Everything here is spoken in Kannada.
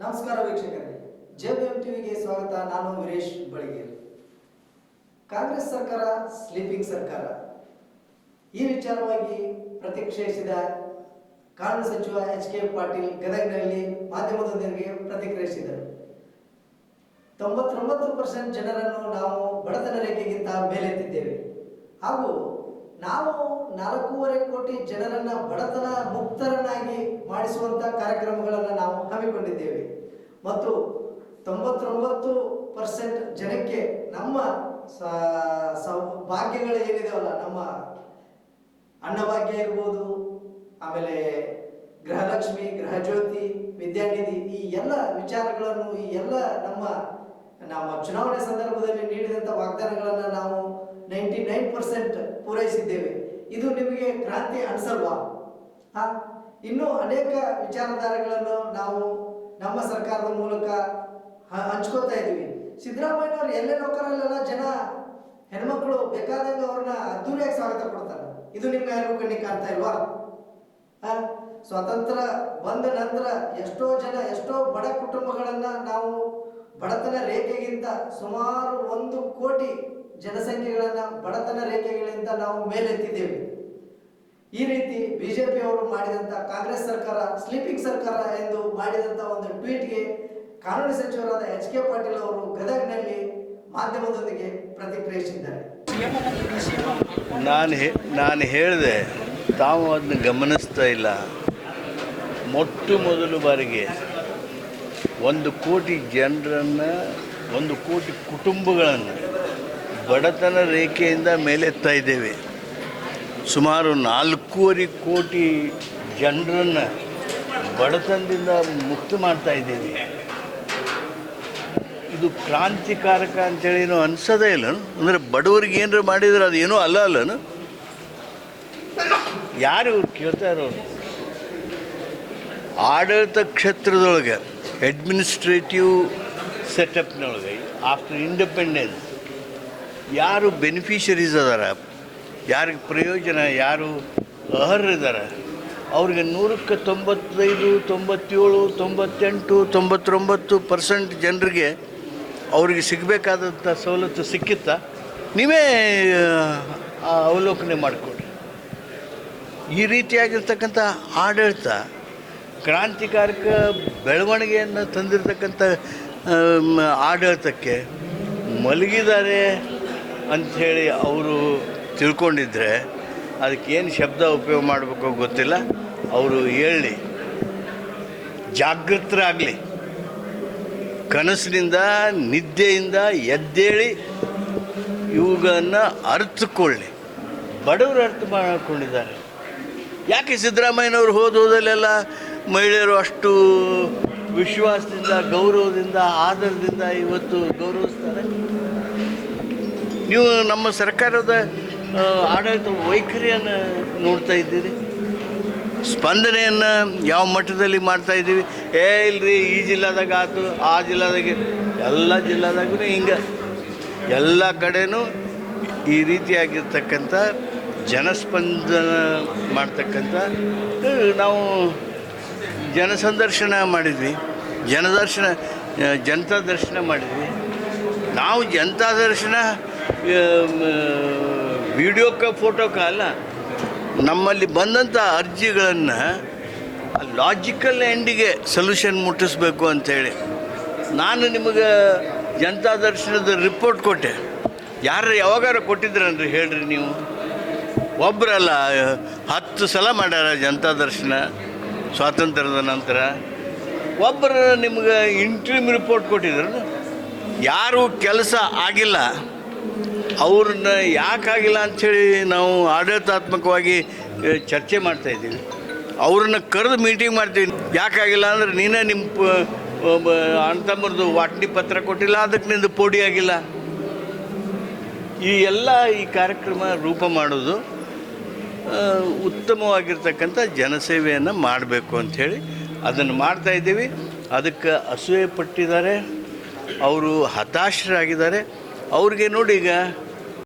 ನಮಸ್ಕಾರ ವೀಕ್ಷಕರೇ. ಜೆಬಿಎಂ ಟಿವಿಗೆ ಸ್ವಾಗತ. ನಾನು ವೀರೇಶ್ ಬಳಿಗೇರಿ ಕಾಂಗ್ರೆಸ್ ಸರ್ಕಾರ, ಸ್ಲೀಪಿಂಗ್ ಸರ್ಕಾರ. ಈ ವಿಚಾರವಾಗಿ ಪ್ರತಿಕ್ರಿಯಿಸಿದ ಕಾನೂನು ಸಚಿವ ಎಚ್ ಕೆ ಪಾಟೀಲ್ ಗದಗ್ನಲ್ಲಿ ಮಾಧ್ಯಮದೊಂದಿಗೆ ಪ್ರತಿಕ್ರಿಯಿಸಿದರು. ತೊಂಬತ್ತೊಂಬತ್ತು ಪರ್ಸೆಂಟ್ ಜನರನ್ನು ನಾವು ಬಡತನ ರೇಖೆಗಿಂತ ಮೇಲೆತ್ತಿದ್ದೇವೆ. ಹಾಗೂ ನಾವು ನಾಲ್ಕೂವರೆ ಕೋಟಿ ಜನರನ್ನ ಬಡತನ ಮುಕ್ತರನ್ನಾಗಿ ಮಾಡಿಸುವಂತ ಕಾರ್ಯಕ್ರಮಗಳನ್ನು ನಾವು ಹಮ್ಮಿಕೊಂಡಿದ್ದೇವೆ. ಮತ್ತು ತೊಂಬತ್ತೊಂಬತ್ತು ಪರ್ಸೆಂಟ್ ಜನಕ್ಕೆ ನಮ್ಮ ಭಾಗ್ಯಗಳು ಏನಿದಾವಲ್ಲ, ನಮ್ಮ ಅನ್ನಭಾಗ್ಯ ಇರ್ಬೋದು, ಆಮೇಲೆ ಗೃಹಲಕ್ಷ್ಮಿ, ಗೃಹಜ್ಯೋತಿ, ವಿದ್ಯಾನಿಧಿ, ಈ ಎಲ್ಲ ವಿಚಾರಗಳನ್ನು, ಈ ಎಲ್ಲ ನಮ್ಮ ನಮ್ಮ ಚುನಾವಣೆ ಸಂದರ್ಭದಲ್ಲಿ ನೀಡಿದಂಥ ವಾಗ್ದಾನಗಳನ್ನು ನಾವು ನೈಂಟಿ ನೈನ್ ಪರ್ಸೆಂಟ್ ಪೂರೈಸಿದ್ದೇವೆ. ಇದು ನಿಮಗೆ ಕ್ರಾಂತಿ ಅನಿಸಲ್ವಾ? ಹಾ? ಇನ್ನೂ ಅನೇಕ ವಿಚಾರಧಾರೆಗಳನ್ನು ನಾವು ನಮ್ಮ ಸರ್ಕಾರದ ಮೂಲಕ ಹಂಚ್ಕೋತಾ ಇದ್ದೀವಿ. ಸಿದ್ದರಾಮಯ್ಯವ್ರು ಎಲ್ಲೇ ನೌಕರಲ್ಲೆಲ್ಲ ಜನ ಹೆಣ್ಮಕ್ಳು ಬೇಕಾದಂಗೆ ಅವ್ರನ್ನ ಅದ್ದೂರಿಯಾಗಿ ಸ್ವಾಗತ ಕೊಡ್ತಾರೆ. ಇದು ನಿಮ್ಮ ಯಾರಿಗೂ ಕಣ್ಣಿಗೆ ಕಾಣ್ತಾ ಇಲ್ವಾ? ಸ್ವಾತಂತ್ರ್ಯ ಬಂದ ನಂತರ ಎಷ್ಟೋ ಜನ, ಎಷ್ಟೋ ಬಡ ಕುಟುಂಬಗಳನ್ನ ನಾವು ಬಡತನ ರೇಖೆಗಿಂತ ಸುಮಾರು ಒಂದು ಕೋಟಿ ಜನಸಂಖ್ಯೆಗಳನ್ನ ಬಡತನ ರೇಖೆಗಳಿಂದ ನಾವು ಮೇಲೆತ್ತಿದ್ದೇವೆ. ಈ ರೀತಿ ಬಿಜೆಪಿ ಅವರು ಮಾಡಿದಂತ ಕಾಂಗ್ರೆಸ್ ಸರ್ಕಾರ ಸ್ಲೀಪಿಂಗ್ ಸರ್ಕಾರ ಎಂದು ಮಾಡಿದಂತ ಒಂದು ಟ್ವೀಟ್ಗೆ ಕಾನೂನು ಸಚಿವರಾದ ಎಚ್ ಕೆ ಪಾಟೀಲ್ ಅವರು ಗದಗ್ನಲ್ಲಿ ಮಾಧ್ಯಮದೊಂದಿಗೆ ಪ್ರತಿಕ್ರಿಯಿಸಿದ್ದಾರೆ. ನಾನು ನಾನು ಹೇಳಿದೆ, ತಾವು ಅದನ್ನು ಗಮನಿಸ್ತಾ ಇಲ್ಲ. ಮೊಟ್ಟ ಮೊದಲು ಬಾರಿಗೆ ಒಂದು ಕೋಟಿ ಜನರನ್ನು, ಒಂದು ಕೋಟಿ ಕುಟುಂಬಗಳನ್ನು ಬಡತನ ರೇಖೆಯಿಂದ ಮೇಲೆತ್ತಾ ಇದ್ದೇವೆ. ಸುಮಾರು ನಾಲ್ಕೂವರೆ ಕೋಟಿ ಜನರನ್ನು ಬಡತನದಿಂದ ಮುಕ್ತ ಮಾಡ್ತಾ ಇದ್ದೀವಿ. ಇದು ಕ್ರಾಂತಿಕಾರಕ ಅಂತೇಳಿ ಏನು ಅನ್ಸೋದೇ ಇಲ್ಲ. ಅಂದರೆ ಬಡವರಿಗೆ ಏನಾರು ಮಾಡಿದ್ರೆ ಅದು ಏನೂ ಅಲ್ಲ ಅಲ್ಲನು? ಯಾರು ಕೇಳ್ತಾ ಇರೋರು? ಆಡಳಿತ ಕ್ಷೇತ್ರದೊಳಗೆ ಅಡ್ಮಿನಿಸ್ಟ್ರೇಟಿವ್ ಸೆಟಪ್ನೊಳಗೆ ಆಫ್ಟರ್ ಇಂಡಿಪೆಂಡೆನ್ಸ್ ಯಾರು ಬೆನಿಫಿಷರೀಸ್ ಅದಾರ? ಯಾರಿಗೆ ಪ್ರಯೋಜನ, ಯಾರು ಅರ್ಹರಿದ್ದಾರೆ? ಅವ್ರಿಗೆ ನೂರಕ್ಕೆ ತೊಂಬತ್ತೈದು, ತೊಂಬತ್ತೇಳು, ತೊಂಬತ್ತೆಂಟು, ತೊಂಬತ್ತೊಂಬತ್ತು ಪರ್ಸೆಂಟ್ ಜನರಿಗೆ ಅವ್ರಿಗೆ ಸಿಗಬೇಕಾದಂಥ ಸವಲತ್ತು ಸಿಕ್ಕಿತ್ತ? ನೀವೇ ಅವಲೋಕನೆ ಮಾಡಿಕೊಡ್ರಿ ಈ ರೀತಿಯಾಗಿರ್ತಕ್ಕಂಥ ಆಡಳಿತ ಕ್ರಾಂತಿಕಾರಕ ಬೆಳವಣಿಗೆಯನ್ನು ತಂದಿರತಕ್ಕಂಥ ಆಡಳಿತಕ್ಕೆ ಮಲಗಿದ್ದಾರೆ ಅಂಥೇಳಿ ಅವರು ತಿಳ್ಕೊಂಡಿದ್ರೆ ಅದಕ್ಕೆ ಏನು ಶಬ್ದ ಉಪಯೋಗ ಮಾಡಬೇಕು ಗೊತ್ತಿಲ್ಲ. ಅವರು ಹೇಳಿ. ಜಾಗೃತರಾಗಲಿ. ಕನಸಿನಿಂದ, ನಿದ್ದೆಯಿಂದ ಎದ್ದೇಳಿ ಇವುಗಳನ್ನು ಅರ್ಥಕೊಳ್ಳಿ ಬಡವರು ಅರ್ಥ ಮಾಡಿಕೊಂಡಿದ್ದಾರೆ. ಯಾಕೆ ಸಿದ್ದರಾಮಯ್ಯನವರು ಹೋದ ಹೋದಲ್ಲೆಲ್ಲ ಮಹಿಳೆಯರು ಅಷ್ಟು ವಿಶ್ವಾಸದಿಂದ, ಗೌರವದಿಂದ, ಆದರದಿಂದ ಇವತ್ತು ಗೌರವಿಸ್ತಾರೆ? ನೀವು ನಮ್ಮ ಸರ್ಕಾರದ ಆಡಳಿತ ವೈಖರಿಯನ್ನು ನೋಡ್ತಾ ಇದ್ದೀರಿ? ಸ್ಪಂದನೆಯನ್ನು ಯಾವ ಮಟ್ಟದಲ್ಲಿ ಮಾಡ್ತಾ ಇದ್ದೀವಿ? ಏ, ಇಲ್ರಿ, ಈ ಜಿಲ್ಲಾದಾಗ ಆಯ್ತು ಆ ಜಿಲ್ಲಾದಾಗ, ಎಲ್ಲ ಜಿಲ್ಲಾದಾಗೂ ಹಿಂಗೆ. ಎಲ್ಲ ಕಡೆಯೂ ಈ ರೀತಿಯಾಗಿರ್ತಕ್ಕಂಥ ಜನಸ್ಪಂದನ ಮಾಡ್ತಕ್ಕಂಥ ನಾವು ಜನಸಂದರ್ಶನ ಮಾಡಿದ್ವಿ. ಜನದರ್ಶನ, ಜನತಾ ದರ್ಶನ ಮಾಡಿದ್ವಿ. ನಾವು ಜನತಾ ದರ್ಶನ ವಿಡಿಯೋಕ್ಕೆ ಫೋಟೋ ಅಲ್ಲ? ನಮ್ಮಲ್ಲಿ ಬಂದಂಥ ಅರ್ಜಿಗಳನ್ನು ಲಾಜಿಕಲ್ ಎಂಡಿಗೆ ಸೊಲ್ಯೂಷನ್ ಮುಟ್ಟಿಸ್ಬೇಕು ಅಂಥೇಳಿ ನಾನು ನಿಮಗೆ ಜನತಾ ದರ್ಶನದ ರಿಪೋರ್ಟ್ ಕೊಟ್ಟೆ. ಯಾರು ಯಾವಾಗಾರ ಕೊಟ್ಟಿದ್ರನ್ರಿ ಹೇಳ್ರಿ ನೀವು. ಒಬ್ಬರಲ್ಲ ಹತ್ತು ಸಲ ಮಾಡ್ಯಾರ ಜನತಾ ದರ್ಶನ ಸ್ವಾತಂತ್ರ್ಯದ ನಂತರ. ಒಬ್ಬರು ನಿಮ್ಗೆ ಇಂಟ್ರೀಮ್ ರಿಪೋರ್ಟ್ ಕೊಟ್ಟಿದ್ರು ಯಾರು ಕೆಲಸ ಆಗಿಲ್ಲ. ಅವ್ರನ್ನ ಯಾಕಾಗಿಲ್ಲ ಅಂಥೇಳಿ ನಾವು ಆಡಳಿತಾತ್ಮಕವಾಗಿ ಚರ್ಚೆ ಮಾಡ್ತಾ ಇದ್ದೀವಿ. ಅವ್ರನ್ನ ಕರೆದು ಮೀಟಿಂಗ್ ಮಾಡ್ತೀವಿ. ಯಾಕಾಗಿಲ್ಲ ಅಂದ್ರೆ ನೀನೇ ನಿಮ್ಮ ಪ- ಒಬ್ಬ ಅಣ್ಣ ತಮ್ಮರದು ವಾಟ್ನಿ ಪತ್ರ ಕೊಟ್ಟಿಲ್ಲ, ಅದಕ್ಕೆ ನಿಂದು ಪೋಡಿ ಆಗಿಲ್ಲ. ಈ ಎಲ್ಲ ಈ ಕಾರ್ಯಕ್ರಮ ರೂಪ ಮಾಡೋದು ಉತ್ತಮವಾಗಿರ್ತಕ್ಕಂಥ ಜನಸೇವೆಯನ್ನು ಮಾಡಬೇಕು ಅಂಥೇಳಿ ಅದನ್ನು ಮಾಡ್ತಾ ಇದ್ದೀವಿ. ಅದಕ್ಕೆ ಅಸೂಯೆ ಪಟ್ಟಿದ್ದಾರೆ. ಅವರು ಹತಾಶರಾಗಿದ್ದಾರೆ. ಅವ್ರಿಗೆ ನೋಡಿ ಈಗ